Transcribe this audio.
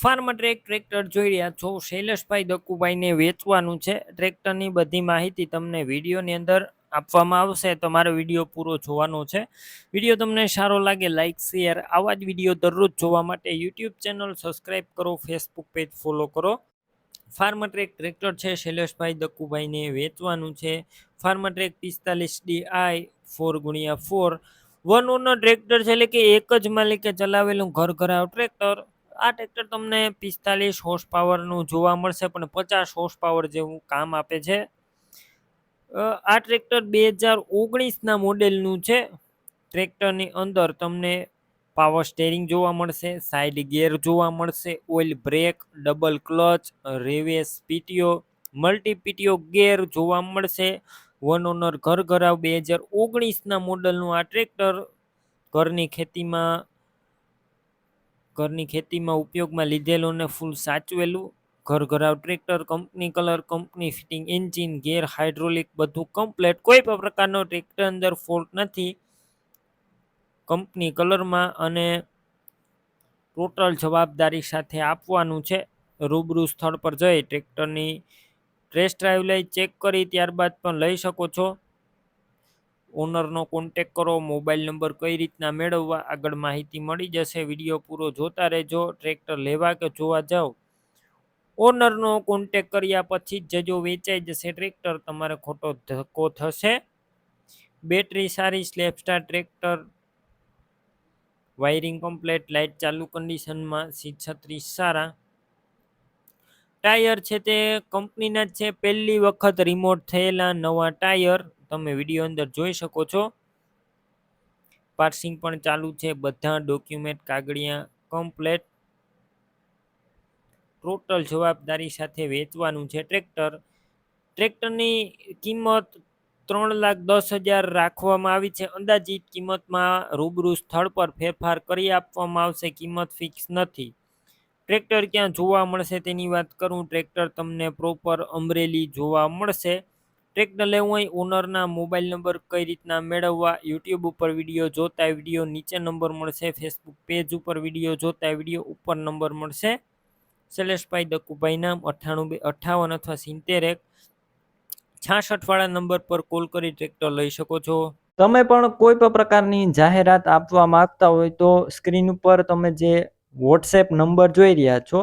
Farm track tractor જોઈ રહ્યા છો. શૈલેષભાઈ દક્કુભાઈને વેચવાનું છે. ટ્રેક્ટરની બધી માહિતી તમને વિડીયોની અંદર આપવામાં આવશે. તમારો વીડિયો પૂરો જોવાનો છે. વીડિયો તમને સારો લાગે લાઇક શેર, આવા જ વીડિયો દરરોજ જોવા માટે યુટ્યુબ ચેનલ સબસ્ક્રાઈબ કરો, ફેસબુક પેજ ફોલો કરો. ફાર્મ ટ્રેક ટ્રેક્ટર છે. શૈલેષભાઈ દક્કુભાઈને વેચવાનું છે. ફાર્મ ટ્રેક પિસ્તાલીસ ડી આઈ ફોર ગુણ્યા ફોર. વન ઓનર ટ્રેક્ટર છે. એટલે કે એક જ માલિકે ચલાવેલું ઘર ઘરાવ ટ્રેક્ટર. આ ટ્રેક્ટર તમને પિસ્તાલીસ હોર્સ પાવરનું જોવા મળશે, પણ પચાસ હોર્સ પાવર જેવું કામ આપે છે. આ ટ્રેક્ટર બે હજાર ઓગણીસના મોડેલનું છે. ટ્રેક્ટરની અંદર તમને પાવર સ્ટેરિંગ જોવા મળશે સાઇડ ગેર જોવા મળશે oil brake double clutch reverse PTO multi PTO gear જોવા મળશે. વન ઓનર ઘર ઘરાવ બે હજાર ઓગણીસના મોડલનું આ ટ્રેક્ટર ઘરની ખેતીમાં ઘરની ખેતીમાં ઉપયોગમાં લીધેલું ને ફૂલ સાચવેલું. ઘર ઘરાવ, tractor company, colour company, fitting engine, gear hydraulic બધું કમ્પ્લેટ. કોઈ પણ પ્રકારનો ટ્રેક્ટર અંદર ફોલ્ટ નથી. કંપની કલરમાં અને ટોટલ જવાબદારી સાથે આપવાનું છે. રૂબરૂ સ્થળ પર જઈ ટ્રેક્ટરની ટ્રેસ ડ્રાઈવ લઈ ચેક કરી ત્યારબાદ પણ લઈ શકો છો. ઓનરનો કોન્ટેક કરો, મોબાઈલ નંબર કઈ રીતના મેળવવા, આગળ માહિતી મળી જશે. વીડિયો પૂરો જોતા રહેજો, ટ્રેક્ટર લેવા કે જોવા જાઓ. ઓનરનો કોન્ટેક કર્યા પછી જ જો વેચાઈ જશે ટ્રેક્ટર, તમારે ખોટો ધક્કો થશે. બેટરી સારી self start tractor, wiring complete light ચાલુ કન્ડિશનમાં, સીટ છત્રીસ સારા. ટાયર છે તે કંપનીના જ છે, પહેલી વખત રિમોટ થયેલા નવા ટાયર. તમે વીડિયો અંદર જોઈ શકો છો. પાર્સિંગ પણ ચાલુ છે. બધા ડોક્યુમેન્ટ, કાગળિયા કમ્પ્લેટ. ટોટલ જવાબદારી સાથે વેચવાનું છે ટ્રેક્ટર. ટ્રેક્ટરની કિંમત ત્રણ લાખ દસ હજાર રાખવામાં આવી છે. અંદાજિત કિંમતમાં રૂબરૂ સ્થળ પર ફેરફાર કરી આપવામાં આવશે. કિંમત ફિક્સ નથી. ટ્રેક્ટર ક્યાં જોવા મળશે તેની વાત કરું. ટ્રેક્ટર તમને પ્રોપર અમરેલી જોવા મળશે. ટ્રેક્ટર લેવું હોય ઓનરના મોબાઈલ નંબર કઈ રીતના મેળવવા યુટ્યુબ ઉપર વીડિયો જોતા વીડિયો નીચે નંબર મળશે ફેસબુક પેજ ઉપર વીડિયો જોતા વીડિયો ઉપર નંબર મળશે. શૈલેષભાઈ દકુભાઈ નામ અઠ્ઠાણું બે, અઠ્ઠાવન અથવા સિત્તેર એક છાસઠવાળા નંબર પર કોલ કરી ટ્રેક્ટર લઈ શકો છો. તમે પણ કોઈ પણ પ્રકારની જાહેરાત આપવા માંગતા હોય તો સ્ક્રીન ઉપર તમે જે વોટ્સએપ નંબર જોઈ રહ્યા છો